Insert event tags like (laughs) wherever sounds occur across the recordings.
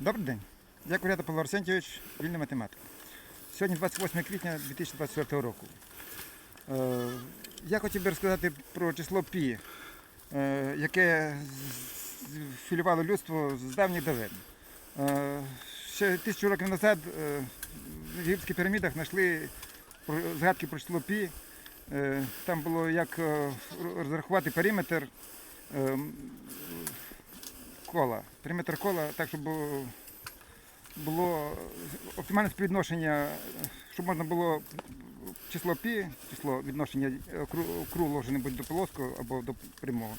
Добрий день. Я Курята Павло Арсентьович, вільний математик. Сьогодні 28 квітня 2024 року. Е, Я хотів би розказати про число пі, е, яке філювало людство з давніх давен. Е, Ще тисячу років назад в єгипетських пірамідах знайшли згадки про число пі. Там було як розрахувати периметр кола. Периметр кола, так, щоб е, було оптимальне співвідношення, щоб можна було число пі, число відношення е, круглого вже небудь до плоского або до прямого,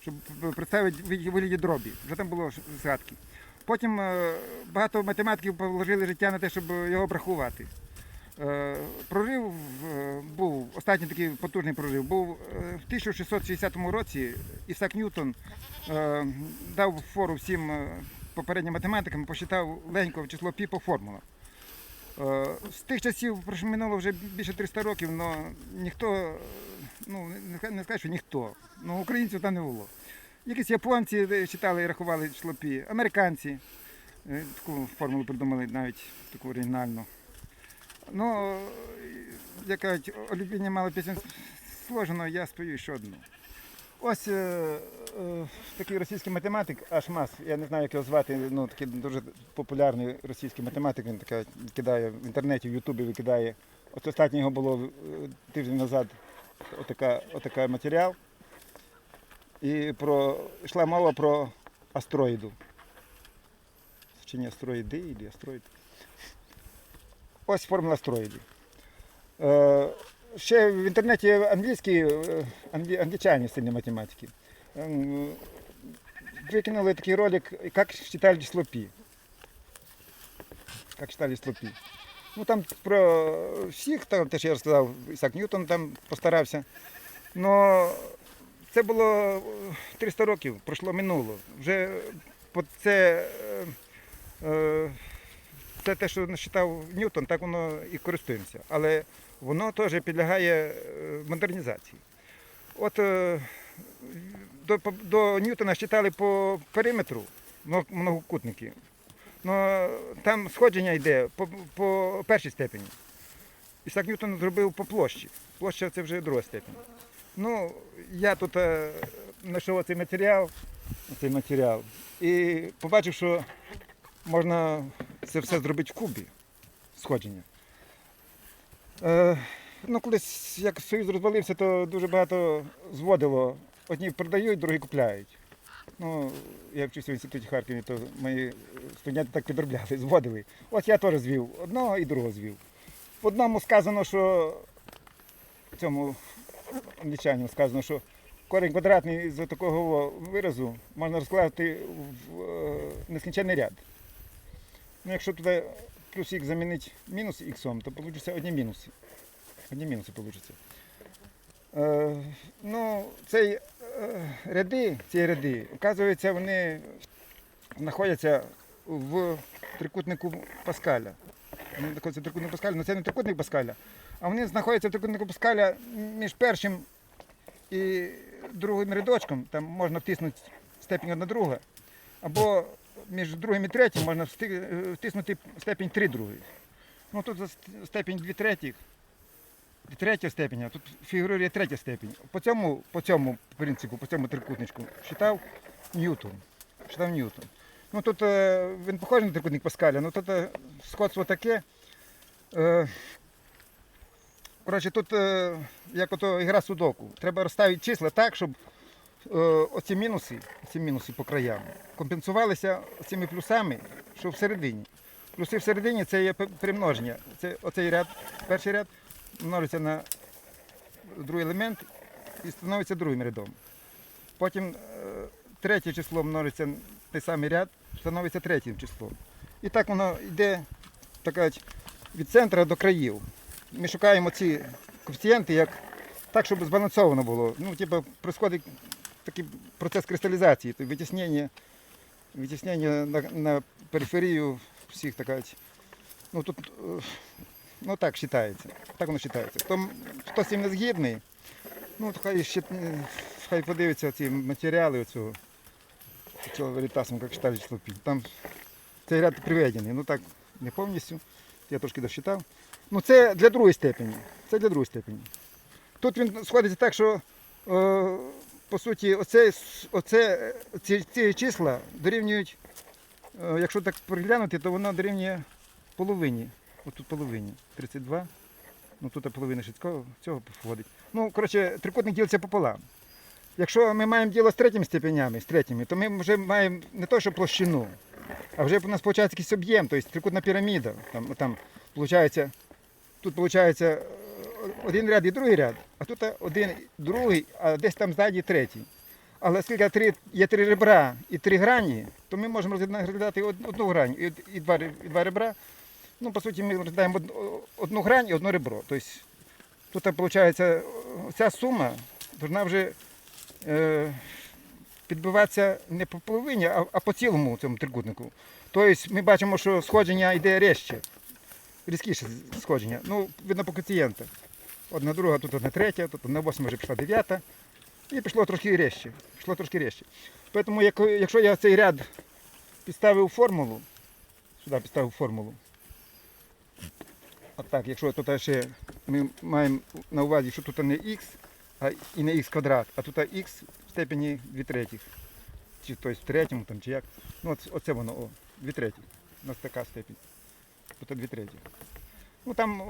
щоб представити вигляді дробі. Вже там було згадки. Потім е, багато математиків положили життя на те, щоб його обрахувати. Е, Прорив був, останній такий потужний прорив, був е, в 1660 році Ісак Ньютон е, дав фору всім попереднім математикам, посчитав легенько число пі по формулах. Е, З тих часів минуло вже більше 300 років, але ніхто, ну не скажу, що ніхто, ну українців там не було. Якісь японці читали і рахували число пі, американці таку формулу придумали навіть таку оригінальну. Ну, як кажуть, олюблення мало пісень сложено, я спою ще одну. Ось е, е, такий російський математик Ашмас, я не знаю, як його звати, ну такий дуже популярний російський математик, він така викидає в інтернеті, в Ютубі викидає. От останнє його було е, тиждень назад отака, отака матеріал. І про, йшла мова про астероїду. Чи не астероїди, або астероїд. Ось формула астероїдів. Е, ще в інтернеті англійські, е, англі, англічані сильні математики. Ем, Викинули такий ролик, як считали число пі. Як считали число пі. Ну там про всіх, там теж я розказав, Ісак Ньютон там постарався. Но це було е, 300 років, пройшло минуло. Вже це, е, е, це те, що насчитав Ньютон, так воно і користуємося. Але воно теж підлягає е, модернізації. От е, до, до Ньютона считали по периметру мно- многокутники. Но там сходження йде по, по першій степені. Ісак Ньютон зробив по площі. Площа це вже друга степень. Ну, я тут е, знайшов цей матеріал, цей матеріал і побачив, що можна це все зробити в кубі сходження. Е, ну, колись як Союз розвалився, то дуже багато зводило. Одні продають, другі купляють. Ну, я вчився в інституті Харкові, то мої студенти так підробляли, зводили. Ось я теж звів одного і другого звів. В одному сказано, що цьому англічанину сказано, що корінь квадратний з такого виразу можна розкласти в е, нескінченний ряд. Ну, якщо туди плюс х замінити мінус х, то вийде одні мінуси. Одні мінуси вийде. Е, ну, цей е, ряди, ці ряди, оказується, вони знаходяться в трикутнику Паскаля. Вони знаходяться в трикутнику Паскаля, але це не трикутник Паскаля, а вони знаходяться в трикутнику Паскаля між першим і другим рядочком. Там можна втиснути степінь одна друга. Або між другим і третім можна е, втиснути степінь 3 другої. Ну тут за степінь 2 третіх, третя степень, а тут фігурує третя степень. По цьому, по цьому принципу, по цьому трикутничку считав Ньютон. Считав Ньютон. Ну тут е, він похожий на трикутник Паскаля, ну тут е, сходство таке. Коротше, тут як ото ігра судоку. Треба розставити числа так, щоб оці мінуси, ці мінуси по краям компенсувалися цими плюсами, що всередині. Плюси всередині це є примноження. Це оцей ряд, перший ряд множиться на другий елемент і становиться другим рядом. Потім е, третє число множиться на той самий ряд, становиться третім числом. І так воно йде так від центра до країв. Ми шукаємо ці коефіцієнти як так, щоб збалансовано було. Ну, типу, происходить такий процес кристалізації, витіснення, витіснення на, на периферію всіх так кажуть. Ну тут е, ну так вважається. Так воно вважається. Хто, хто з цим не згідний, ну хай, ще, е, хай подивиться ці матеріали цього, цього веритасу, як читали число пі. Там цей ряд приведений. Ну так, не повністю. Я трошки досчитав. Ну це для другої степені. Це для другої степені. Тут він сходиться так, що е, по суті оце, оце, ці, ці числа дорівнюють, е, якщо так переглянути, то воно дорівнює половині. От тут половині. 32. Ну тут половина ще цього, входить. Ну, коротше, трикутник ділиться пополам. Якщо ми маємо діло з третіми степенями, з третіми, то ми вже маємо не то, що площину, а вже у нас виходить якийсь об'єм, тобто трикутна піраміда. Там, там, получається, тут виходить один ряд і другий ряд, а тут один, другий, а десь там ззаді третій. Але оскільки три, є три ребра і три грані, то ми можемо розглядати одну грань і, два, і два ребра. Ну, по суті, ми розглядаємо од- одну грань і одне ребро. Тобто тут виходить, ця сума повинна вже е, підбиватися не по половині, а, а по цілому цьому трикутнику. Тобто ми бачимо, що сходження йде різче, різкіше сходження. Ну, видно по коефіцієнтах. Одна друга, тут одна третя, тут одна восьма вже пішла дев'ята. І пішло трошки різче. Пішло трошки різче. Тому якщо я цей ряд підставив формулу, сюди підставив формулу. От якщо тут ще ми маємо на увазі, що тут не х, а і не х квадрат, а тут х в степені 2 третіх. Чи тобто в третьому там, чи як. Ну оце воно, о, 2 треті. У нас така степень. Тут 2 треті. Ну там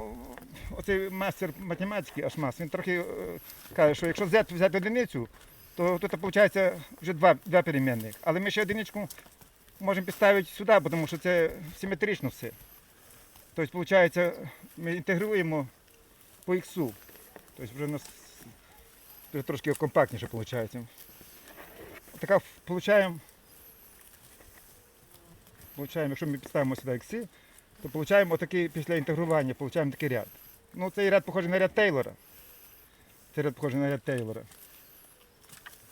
оцей мастер математики, Ашмас, він трохи е, каже, що якщо взяти, взяти одиницю, то тут виходить вже два, два перемінних. Але ми ще одиничку можемо підставити сюди, тому що це симетрично все. Тобто, виходить, ми інтегруємо по іксу. Тобто вже у нас вже трошки компактніше виходить. Така получаємо, получаємо, якщо ми підставимо сюди ікси, то получаємо такий після інтегрування, получаємо такий ряд. Ну, цей ряд похожий на ряд Тейлора. Цей ряд похожий на ряд Тейлора.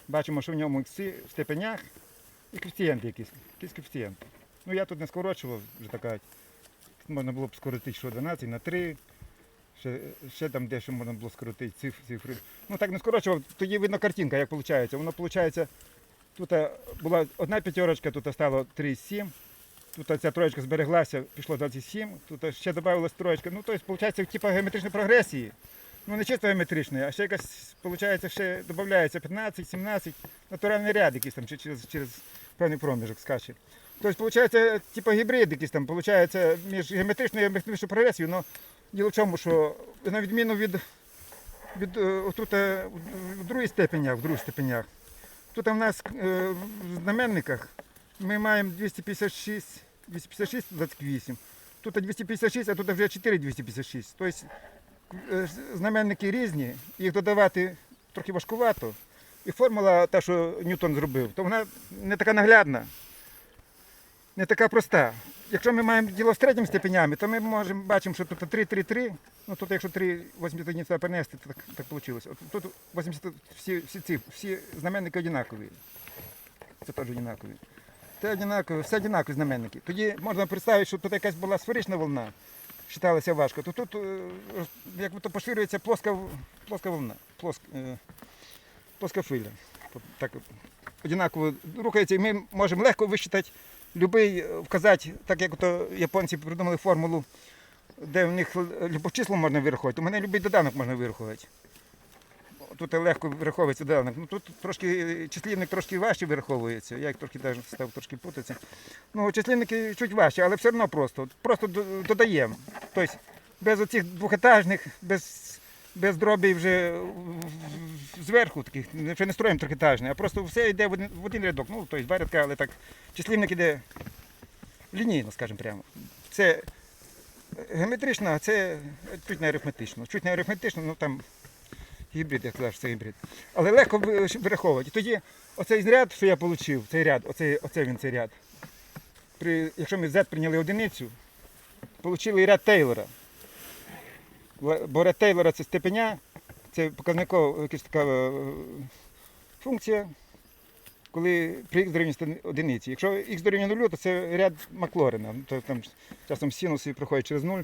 Бачимо, що в ньому в степенях і коефіцієнти якісь. Якісь коефіцієнти. Ну я тут не скорочував, вже така. Можна було б скоротити що 12 на 3. Ще, ще там дещо можна було скоротити циф- цифри. Ну так не скорочував, тоді видно картинка, як виходить. Воно виходить, тут е, була одна п'ятерочка, тут стало 3,7. Тут ця троєчка збереглася, пішло 27, тут ще додавалась троєчка. Ну, тобто, виходить, типу геометричної прогресії. Ну, не чисто геометричної, а ще якась, виходить, ще додається 15, 17, натуральний ряд якийсь там, через, через певний проміжок скаче. Тобто, виходить, типу гібрид якийсь там, виходить, між геометричною і геометричною прогресією, але діло в чому, що на відміну від, від е, тут е, в другій степенях, в других степенях, тут у нас е, в знаменниках ми маємо 256, 256, 28. Тут 256, а тут вже 4 256. Тобто е, знаменники різні, їх додавати трохи важкувато. І формула, та, що Ньютон зробив, то вона не така наглядна, не така проста. Якщо ми маємо діло з третім степенями, то ми можемо бачимо, що тут 3, 3, 3. Ну тут якщо 3 81 сюди перенести, то так, так вийшло. Тут 80, всі, всі, ці, всі знаменники однакові. Це теж однакові. Це однакові, все однакові знаменники. Тоді можна представити, що тут якась була сферична волна, вважалася важко, то тут е, як то поширюється плоска, плоска волна, е, плоска хвиля. Так от однаково рухається, і ми можемо легко висчитати любий, е, вказати, так як то японці придумали формулу, де в них любе число можна вирахувати, у мене будь-який доданок можна вирахувати. Тут легко вираховується доданок. Ну тут трошки числівник трошки важче вираховується. Я їх трохи даже став трошки путатися. Ну, числівники чуть важче, але все одно просто. Просто додаємо. Тобто без оцих двохетажних, без, без дробів вже зверху таких, вже не строїмо трьохетажний, а просто все йде в один, в один рядок. Ну, тобто два рядка, але так числівник іде лінійно, скажімо прямо. Це геометрично, а це чуть не арифметично. Чуть не арифметично, ну там гібрид, як що це гібрид. Але легко вираховувати. І тоді оцей ряд, що я отримав, цей ряд, оцей, оцей він цей ряд. При, якщо ми Z прийняли одиницю, отримали ряд Тейлора. Бо ряд Тейлора це степеня, це показникова якась така е, функція, коли при х дорівнює одиниці. Якщо х дорівнює нулю, то це ряд Маклорена. То, там часом синуси проходять через нуль,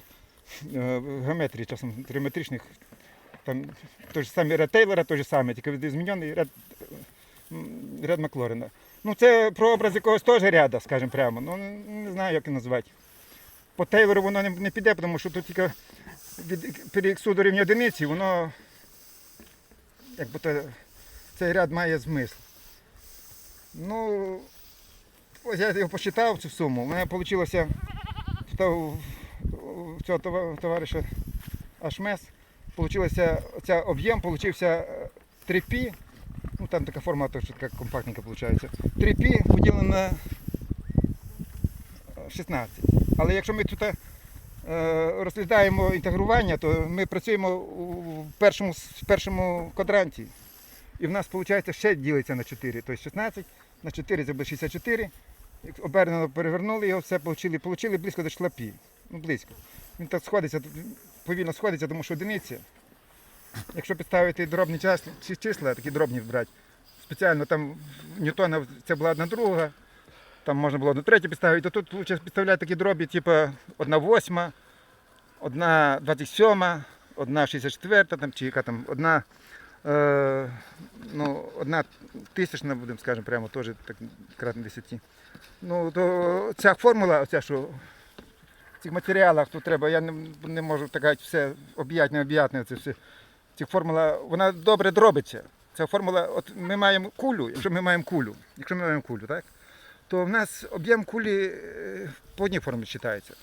е, геометрії, часом триметричних. Там той ж самий ряд Тейлора, той же самий, тільки змінений ряд, м, ряд Маклорена. Ну це прообраз якогось теж ряда, скажімо прямо. Ну не знаю, як його назвати. По Тейлору воно не, не піде, тому що тут тільки від переіксу до рівня одиниці, воно якби то, цей ряд має змисл. Ну, ось я його посчитав цю суму. У мене вийшло в цього това- товариша Ашмес, получилося, ця об'єм получився 3Пі, ну там така форма теж така компактненька виходить. 3Пі поділено на 16. Але якщо ми тут е, розглядаємо інтегрування, то ми працюємо у першому, в першому квадранті. І в нас виходить ще ділиться на 4. Тобто 16 на 4 це буде 64. Як Обернено перевернули його, все получили, получили близько до числа пі. Ну близько. Він так сходиться, повільно сходиться, тому що одиниця. Якщо підставити дробні числа, такі дробні брати, спеціально там Ньютона це була одна друга, там можна було одну третю підставити, то тут лучше підставляти такі дробі, типу одна восьма, одна двадцять сьома, одна шістдесят четверта, там, чи яка там, одна, е, ну, одна тисячна, будемо скажемо, прямо теж так кратно 10. Ну, то ця формула, оця, що цих матеріалах тут треба, я не, не можу так сказати, все об'ять, не об'ятне, це все. Ця формула, вона добре дробиться. Ця формула, от ми маємо кулю, якщо ми маємо кулю, якщо ми маємо кулю, так? то в нас об'єм кулі е, по одній формі вважається.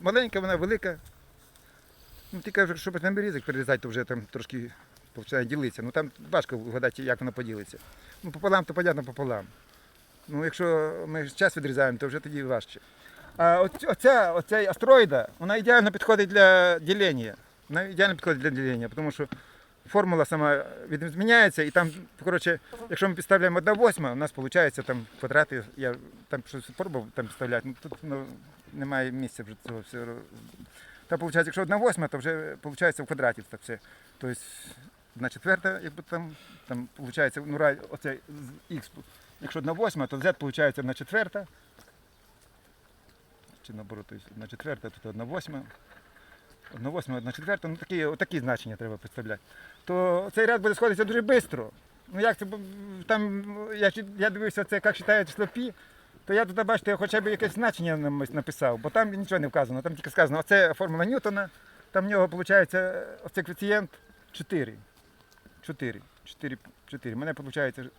Маленька, вона велика. Ну, тільки щоб на різок перерізати, то вже там трошки починає ділитися. Ну там важко вгадати, як вона поділиться. Ну, пополам, то понятно, пополам. Ну, якщо ми час відрізаємо, то вже тоді важче. А оця, оця астероїда, вона ідеально підходить для ділення. Вона ідеально підходить для ділення, тому що формула сама відміняється, і там, коротше, якщо ми підставляємо 1 восьма, у нас виходить там квадрати, я там щось пробував там підставляти, ну тут ну, немає місця вже цього всього. Там виходить, якщо 1 восьма, то вже виходить в квадраті так все. Тобто одна четверта, якби там, там виходить, ну, рай, оце з х, якщо 1 восьма, то z виходить 1 четверта. Чи наоборот, 1 четверта, тут 1 восьма. 1 восьма, 1 четверта, ну такі, такі значення треба представляти. То цей ряд буде сходитися дуже швидко. Ну як це там, я, я дивився, це як читає число пі, то я туди, бачите, хоча б якесь значення написав, бо там нічого не вказано. Там тільки сказано, оце формула Ньютона, там в нього виходить оцей коефіцієнт 4. 4. 4. 4. У мене виходить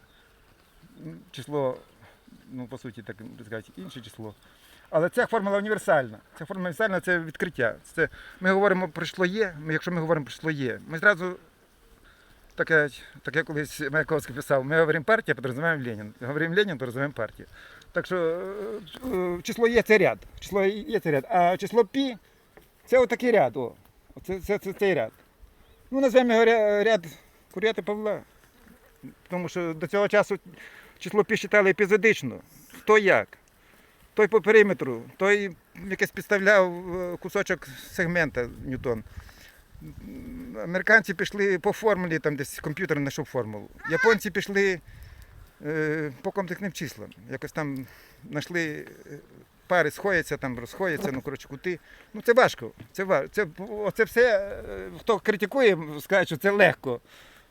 число, ну по суті, так сказати, інше число. Але ця формула універсальна. Ця формула універсальна це відкриття. Це, ми говоримо про число є, ми, якщо ми говоримо про число є, ми зразу, таке, таке колись Маяковський писав, ми говоримо партія, підрозуміємо Ленін. Говоримо Ленін, підрозуміємо партію. Так що е, е, число є це ряд. Число є це ряд. А число пі це отакий ряд. О. Це, це, це цей ряд. Ну, назвемо його ряд Кур'яти Павла. Тому що до цього часу число пі читали епізодично. Хто як. Той по периметру, той якийсь підставляв е, кусочок сегмента Ньютон. Американці пішли по формулі, там десь комп'ютер знайшов формулу. Японці пішли е, по комплектним числам. Якось там знайшли е, пари сходяться, там розходяться, ну коротше кути. Ну це важко. Це, це, оце все, е, хто критикує, скаже, що це легко.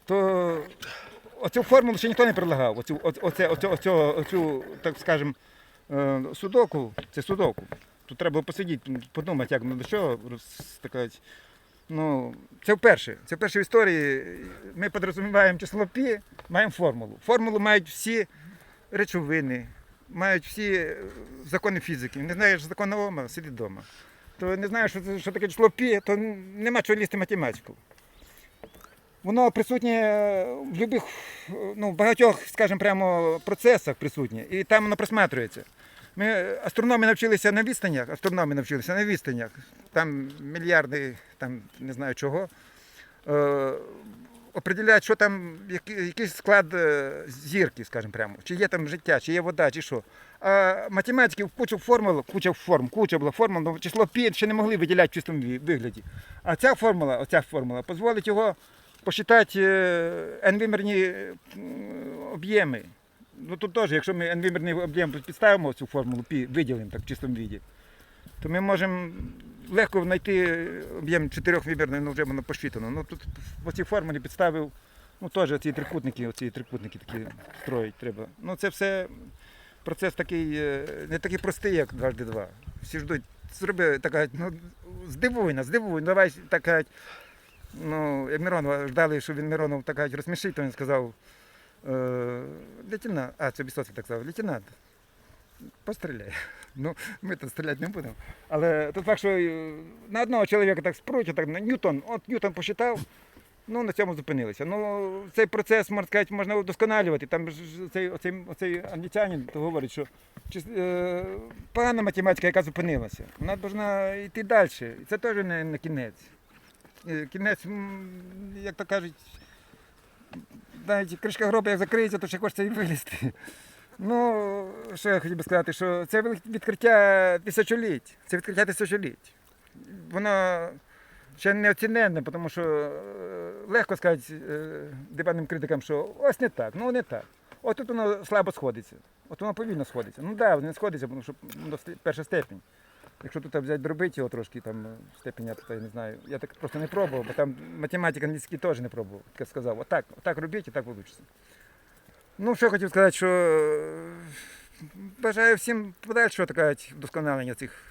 То оцю формулу ще ніхто не предлагав. Оцю, оце, оцю, оцю, оцю, так скажемо, Судоку, це судоку. Тут треба посидіти, подумати, як ну, до чого роз- Ну, це вперше. Це вперше в історії. Ми підрозуміваємо число пі, маємо формулу. Формулу мають всі речовини, мають всі е, закони фізики. Не знаєш закону Ома, сиди вдома. То не знаєш, що, таке число пі, то нема чого лізти математику. Воно присутнє в будь-яких, ну, багатьох, скажімо, прямо процесах присутнє, і там воно просматрюється. Ми астрономи навчилися на відстанях, астрономи навчилися на відстанях, там мільярди, там не знаю чого. Е, определяють, що там, який, склад е, зірки, скажімо прямо, чи є там життя, чи є вода, чи що. А математики кучу формул, куча форм, куча була формул, але число пі ще не могли виділяти в чистому вигляді. А ця формула, оця формула, дозволить його посчитати е, n-вимірні об'єми. Ну тут теж, якщо ми n-вимірний об'єм підставимо цю формулу виділимо так в чистому віді, то ми можемо легко знайти об'єм чотирьохвимірний, ну вже воно посчитано. Ну тут по цій формулі підставив, ну теж ці трикутники, оці трикутники такі строїть треба. Ну це все процес такий, е, не такий простий, як дважди два. Всі ждуть, зроби така, ну, здивуй нас, здивуй, давай така. Ну, як Миронова ждали, що він Миронов така розсмішить, то він сказав, е, лейтенант, а це Бісоцький так сказав, лейтенант, постріляй. (laughs) Ну, ми тут стріляти не будемо. Але тут факт, що е, на одного чоловіка так спроти, так на Ньютон, от Ньютон посчитав, ну на цьому зупинилися. Ну, цей процес, можна сказати, можна удосконалювати. Там цей, оцей, оцей англічанин говорить, що чис- е, погана математика, яка зупинилася, вона повинна йти далі. І це теж не, не кінець. Е, Кінець, як то кажуть, навіть кришка гроба як закриється, то ще хочеться і вилізти. Ну, що я хотів би сказати, що це відкриття тисячоліть. Це відкриття тисячоліть. Воно ще не оціненне, тому що е, легко сказати е, критикам, що ось не так, ну не так. От тут воно слабо сходиться. От воно повільно сходиться. Ну так, да, воно не сходиться, тому що ну, перша степень. Якщо тут взяти дробити його трошки, там е, степень, я, не знаю. Я так просто не пробував, бо там математика англійський теж не пробував. Так сказав, отак, отак робіть і так вийде. Ну, що я хотів сказати, що е, бажаю всім подальшого така вдосконалення цих.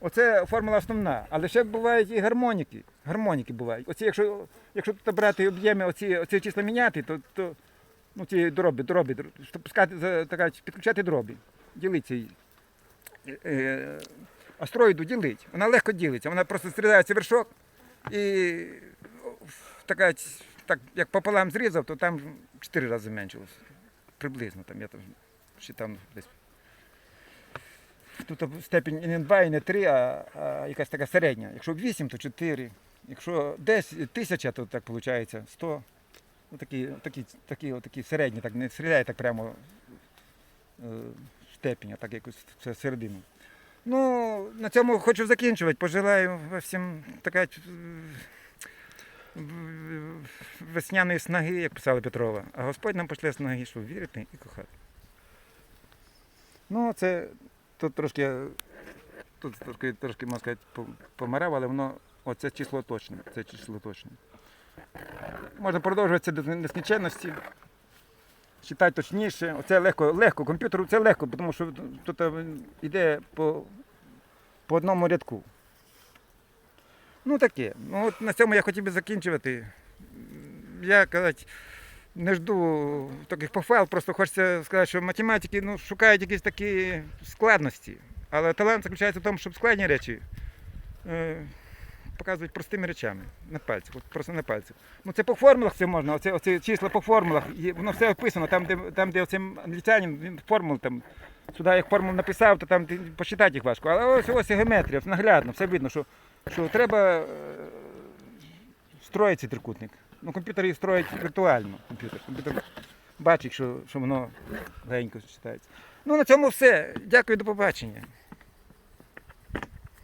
Оце формула основна, але ще бувають і гармоніки. Гармоніки бувають. Оці, якщо, якщо тут брати об'єми, оці, оці числа міняти, то, то ну, ці дроби, дроби, пускати, така, підключати дроби. Е, е, Астроїду ділить. Вона легко ділиться. Вона просто зрізається вершок і така, так, як пополам зрізав, то там 4 рази зменшилося. Приблизно там, я там ще там десь. Тут степінь не 2, і не 3, а, а якась така середня. Якщо 8, то 4. Якщо 10, тисяча, то так виходить 100. Ну, такі, такі, такі, такі середні, так не стріляє так прямо е, степінь, а так якось це середину. Ну, на цьому хочу закінчувати. Пожелаю всім така е, весняної снаги, як писала Петрова. А Господь нам пошле снаги, щоб вірити і кохати. Ну, це тут трошки, тут трошки, трошки можна сказати, помирав, але воно, оце число точне. Це число точне. Можна продовжувати до нескінченності. Читати точніше. Оце легко, легко. Комп'ютеру це легко, тому що тут йде по, по одному рядку. Ну таке. Ну от на цьому я хотів би закінчувати. Я казати, не жду таких похвал, просто хочеться сказати, що математики ну, шукають якісь такі складності. Але талант заключається в тому, щоб складні речі е, показують простими речами на пальцях. Просто на пальцях. Ну це по формулах це можна, оце, оце числа по формулах, воно все описано, там, де, там, де оцей англічанин, він формул там. Сюди як формул написав, то там ти- посчитати їх важко. Але ось ось геометрія, наглядно, все видно, що, що треба е, строїти цей трикутник. Ну, комп'ютер їх строїть віртуально. Комп'ютер. комп'ютер бачить, що, що воно легенько читається. Ну, на цьому все. Дякую, до побачення.